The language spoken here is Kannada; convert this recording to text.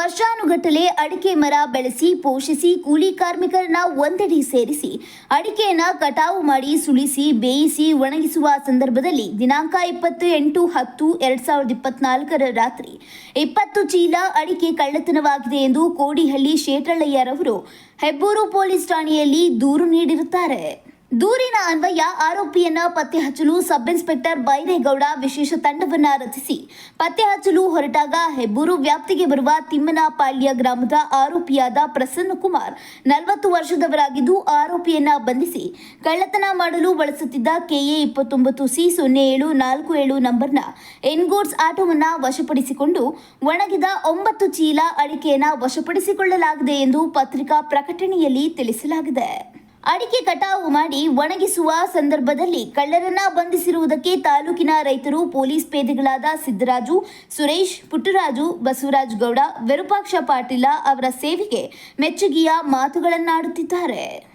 ವರ್ಷಾನುಗಟ್ಟಲೆ ಅಡಿಕೆ ಮರ ಬೆಳೆಸಿ, ಪೋಷಿಸಿ, ಕೂಲಿ ಕಾರ್ಮಿಕರನ್ನ ಒಂದೆಡೆ ಸೇರಿಸಿ, ಅಡಿಕೆಯನ್ನ ಕಟಾವು ಮಾಡಿ ಸುಳಿಸಿ ಬೇಯಿಸಿ, ಒಣಗಿಸುವ ಸಂದರ್ಭದಲ್ಲಿ ದಿನಾಂಕ ಇಪ್ಪತ್ತು ಎಂಟು ಹತ್ತು ಎರಡ್ ಸಾವಿರದ ಇಪ್ಪತ್ನಾಲ್ಕರ ರಾತ್ರಿ ಇಪ್ಪತ್ತು ಚೀಲ ಅಡಿಕೆ ಕಳ್ಳತನವಾಗಿದೆ ಎಂದು ಕೋಡಿಹಳ್ಳಿ ಶೇಟಳ್ಳಯ್ಯರವರು ಹೆಬ್ಬೂರು ಪೊಲೀಸ್ ಠಾಣೆಯಲ್ಲಿ ದೂರು ನೀಡಿರುತ್ತಾರೆ. ದೂರಿನ ಅನ್ವಯ ಆರೋಪಿಯನ್ನ ಪತ್ತೆ ಹಚ್ಚಲು ಸಬ್ ಇನ್ಸ್ಪೆಕ್ಟರ್ ಬೈರೇಗೌಡ ವಿಶೇಷ ತಂಡವನ್ನ ರಚಿಸಿ. ಪತ್ತೆ ಹಚ್ಚಲು ಹೊರಟಾಗ ಹೆಬ್ಬೂರು ವ್ಯಾಪ್ತಿಗೆ ಬರುವ ತಿಮ್ಮನಪಾಳ್ಯ ಗ್ರಾಮದ ಆರೋಪಿಯಾದ ಪ್ರಸನ್ನ ಕುಮಾರ್ ನಲವತ್ತು ವರ್ಷದವರಾಗಿದ್ದು ಆರೋಪಿಯನ್ನ ಬಂಧಿಸಿ. ಕಳ್ಳತನ ಮಾಡಲು ಬಳಸುತ್ತಿದ್ದ ಕೆಎ ಇಪ್ಪತ್ತೊಂಬತ್ತು ಸಿ ಸೊನ್ನೆ ಏಳು ನಾಲ್ಕು ಏಳು ನಂಬರ್ನ ಎನ್ಗೂಡ್ಸ್ ಆಟೋವನ್ನ ವಶಪಡಿಸಿಕೊಂಡು ಒಣಗಿದ ಒಂಬತ್ತು ಚೀಲ ಅಡಿಕೆಯನ್ನ ವಶಪಡಿಸಿಕೊಳ್ಳಲಾಗಿದೆ ಎಂದು ಪತ್ರಿಕಾ ಪ್ರಕಟಣೆಯಲ್ಲಿ ತಿಳಿಸಲಾಗಿದೆ. ಅಡಿಕೆ ಕಟಾವು ಮಾಡಿ ಒಣಗಿಸುವ ಸಂದರ್ಭದಲ್ಲಿ ಕಳ್ಳರನ್ನ ಬಂಧಿಸಿರುವುದಕ್ಕೆ ತಾಲೂಕಿನ ರೈತರು ಪೊಲೀಸ್ ಪೇದೆಗಳಾದ ಸಿದ್ದರಾಜು, ಸುರೇಶ್, ಪುಟ್ಟರಾಜು, ಬಸವರಾಜ್ ಗೌಡ, ವಿರೂಪಾಕ್ಷ ಪಾಟೀಲ ಅವರ ಸೇವೆಗೆ ಮೆಚ್ಚುಗೆಯ ಮಾತುಗಳನ್ನಾಡುತ್ತಿದ್ದಾರೆ.